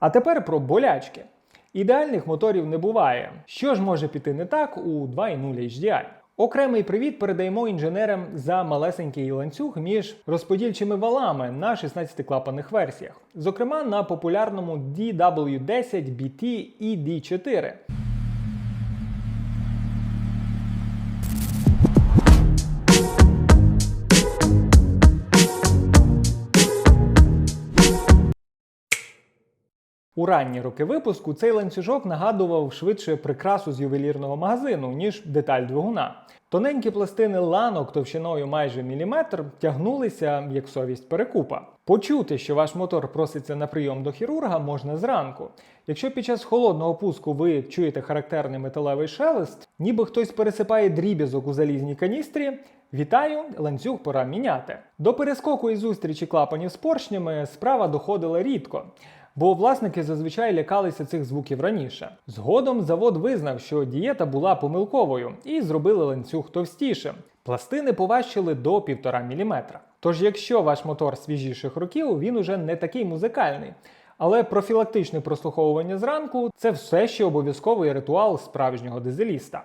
А тепер про болячки. Ідеальних моторів не буває. Що ж може піти не так у 2.0 HDI? Окремий привіт передаємо інженерам за малесенький ланцюг між розподільчими валами на 16-клапанних версіях, зокрема на популярному DW10 BT ED4. У ранні роки випуску цей ланцюжок нагадував швидше прикрасу з ювелірного магазину, ніж деталь двигуна. Тоненькі пластини ланок товщиною майже міліметр тягнулися як совість перекупа. Почути, що ваш мотор проситься на прийом до хірурга, можна зранку. Якщо під час холодного пуску ви чуєте характерний металевий шелест, ніби хтось пересипає дріб'язок у залізній каністрі. Вітаю, ланцюг пора міняти. До перескоку і зустрічі клапанів з поршнями справа доходила рідко бо власники зазвичай лякалися цих звуків раніше. Згодом завод визнав, що дієта була помилковою і зробили ланцюг товстішим. Пластини поважчили до 1,5 мм. Тож, якщо ваш мотор свіжіших років, він уже не такий музикальний. Але профілактичне прослуховування зранку це все ще обов'язковий ритуал справжнього дизеліста.